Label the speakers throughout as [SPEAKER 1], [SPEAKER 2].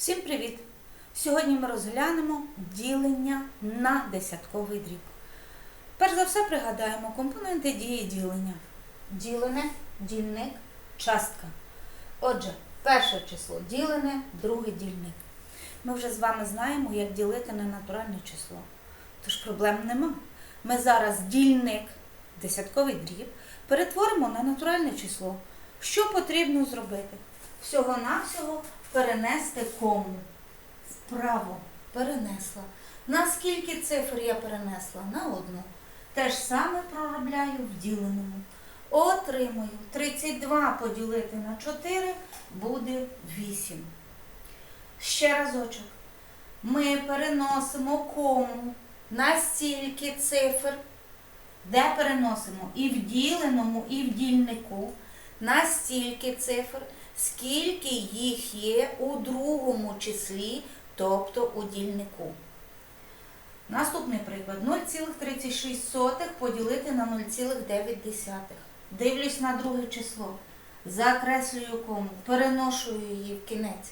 [SPEAKER 1] Всім привіт! Сьогодні ми розглянемо ділення на десятковий дріб. Перш за все пригадаємо компоненти дії ділення. Ділене, дільник, частка. Отже, перше число ділене, друге дільник. Ми вже з вами знаємо, як ділити на натуральне число. Тож проблем нема. Ми зараз дільник, десятковий дріб, перетворимо на натуральне число. Що потрібно зробити? Всього-навсього перенести кому. Вправо перенесла. На скільки цифр я перенесла? На одну. Те ж саме проробляю в діленому. Отримую 32 поділити на 4 буде 8. Ще разочок. Ми переносимо кому на стільки цифр, де переносимо і в діленому, і в дільнику, на стільки цифр, скільки їх є у другому числі, тобто у дільнику. Наступний приклад. 0,36 поділити на 0,9. Дивлюсь на друге число. Закреслюю кому, переношую її в кінець.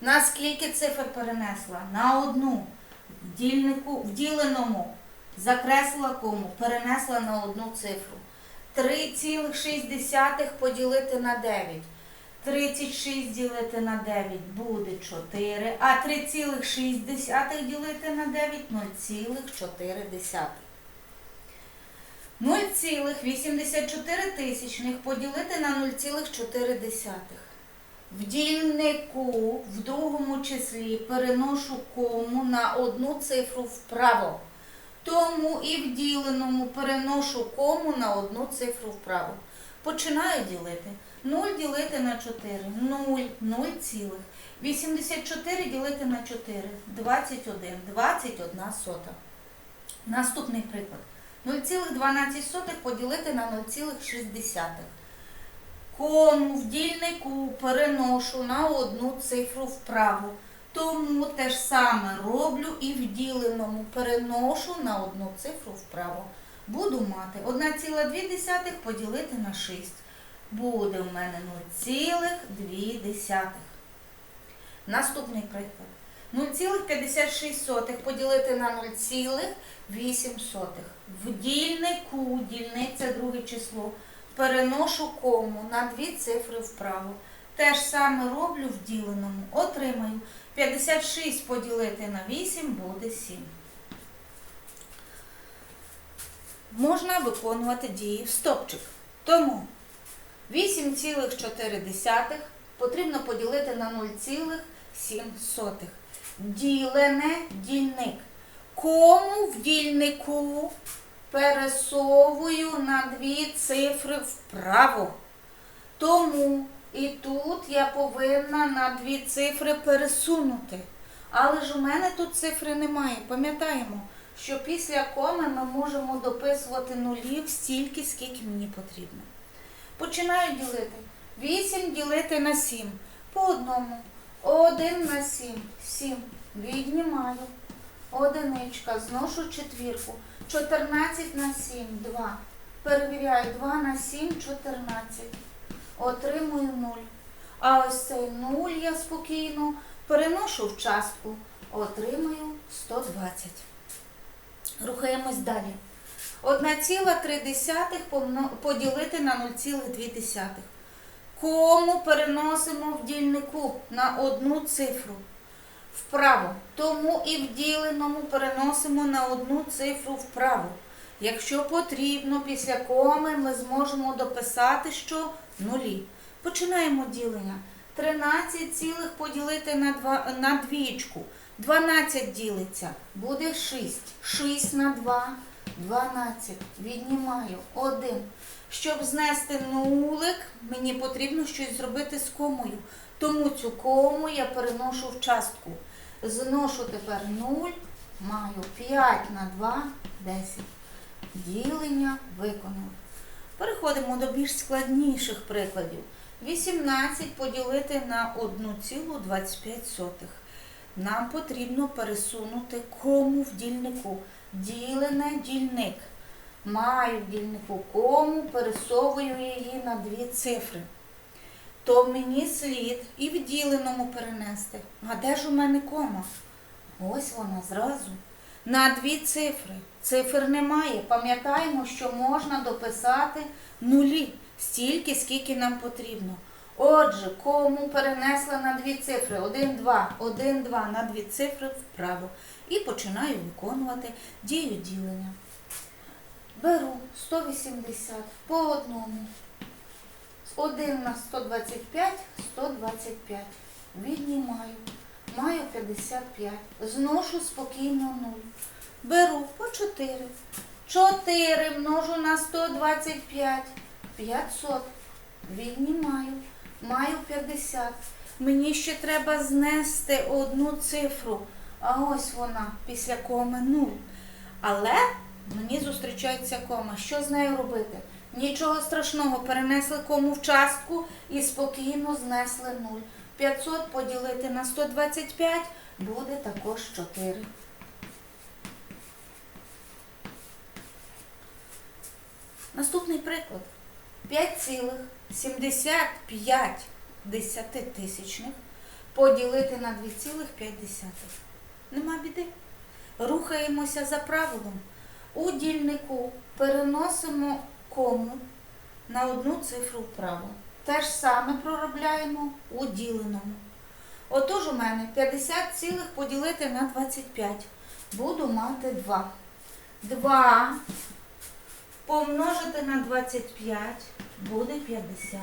[SPEAKER 1] На скільки цифр перенесла? На одну. В, дільнику, в діленому закреслила кому, перенесла на одну цифру. 3,6 поділити на 9. 36 ділити на 9 буде 4, а 3,6 ділити на 9 0,4. 0,84 тисячних поділити на 0,4. В дільнику в другому числі переношу кому на одну цифру вправо. Тому і в діленому переношу кому на одну цифру вправо. Починаю ділити. 0 ділити на 4. 0, 0 цілих. 84 ділити на 4. 21. 21 сота. Наступний приклад. 0,12 поділити на 0,6. Кому в дільнику переношу на одну цифру вправо. Тому те ж саме роблю і в діленому переношу на одну цифру вправо. Буду мати 1,2 поділити на 6. Буде в мене 0,2. Наступний приклад. 0,56 поділити на 0,8. В дільнику, дільник це друге число, переношу кому на дві цифри вправо. Те ж саме роблю в діленому. Отримаю 56 поділити на 8 буде 7. Можна виконувати дії в стопчик. Тому 8,4 потрібно поділити на 0,7. Ділене дільник. Кому в дільнику пересовую на дві цифри вправо. Тому і тут я повинна на дві цифри пересунути. Але ж у мене тут цифри немає. Пам'ятаємо, що після коми ми можемо дописувати нулів стільки, скільки мені потрібно. Починаю ділити. 8 ділити на 7. По одному. 1 на 7. 7. Віднімаю. Одиничка. Зношу четвірку. 14 на 7. 2. Перевіряю. 2 на 7, 14. Отримую 0. А ось цей 0 я спокійно переношу в частку. Отримую 120. Рухаємось далі. 1,3 поділити на 0,2. Кому переносимо в дільнику на одну цифру вправо. Тому і в діленому переносимо на одну цифру вправо. Якщо потрібно, після коми ми зможемо дописати, що нулі. Починаємо ділення. 13 цілих поділити на, два, на двічку. 12 ділиться. Буде 6. 6 на 2. 12. Віднімаю. 1. Щоб знести нулик, мені потрібно щось зробити з комою. Тому цю кому я переношу в частку. Зношу тепер 0, маю 5 на 2, 10. Ділення виконали. Переходимо до більш складніших прикладів. 18 поділити на 1,25. Нам потрібно пересунути кому в дільнику. Ділене дільник. Маю в дільнику кому, пересовую її на дві цифри. то мені слід і в діленому перенести. А де ж у мене кома? Ось вона зразу. На дві цифри. Цифр немає. Пам'ятаємо, що можна дописати нулі стільки, скільки нам потрібно. Отже, кому перенесла на дві цифри 1, 2, 1, 2 на дві цифри вправо. І починаю виконувати дію ділення. Беру 180 по одному. З 1 на 125, 125. Віднімаю. Маю 55. Зношу спокійно 0. Беру по 4. 4 множу на 125. 500. Віднімаю. Маю 50. Мені ще треба знести одну цифру. А ось вона після коми 0. Але мені зустрічається кома. Що з нею робити? Нічого страшного, перенесли кому в частку і спокійно знесли 0. 500 поділити на 125 буде також 4. Наступний приклад. 5,75 десятитисячних поділити на 2,5. Нема біди. Рухаємося за правилом. У дільнику переносимо кому на одну цифру вправо. Те ж саме проробляємо у діленому. Отож у мене 50 цілих поділити на 25. Буду мати 2. 2 помножити на 25 буде 50.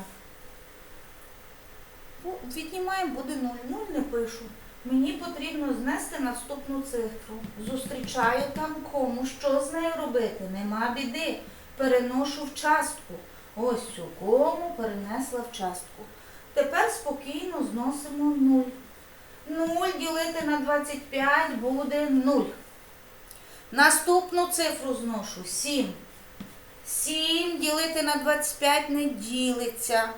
[SPEAKER 1] Віднімаємо, буде 0. 0 не пишу. Мені потрібно знести наступну цифру. Зустрічаю там кому. Що з нею робити? Нема біди. Переношу в частку. Ось цю кому перенесла в частку. Тепер спокійно зносимо 0. 0 ділити на 25 буде 0. Наступну цифру зношу 7. 7 ділити на 25 не ділиться.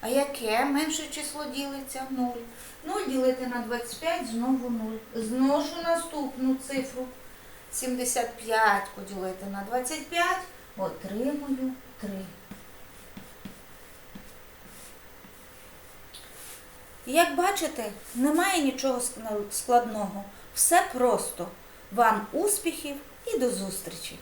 [SPEAKER 1] А яке менше число ділиться? 0. 0 ділити на 25 знову 0. Зношу наступну цифру. 75 поділити на 25 отримую 3. Як бачите, немає нічого ск- складного. Все просто. Вам успіхів і до зустрічі!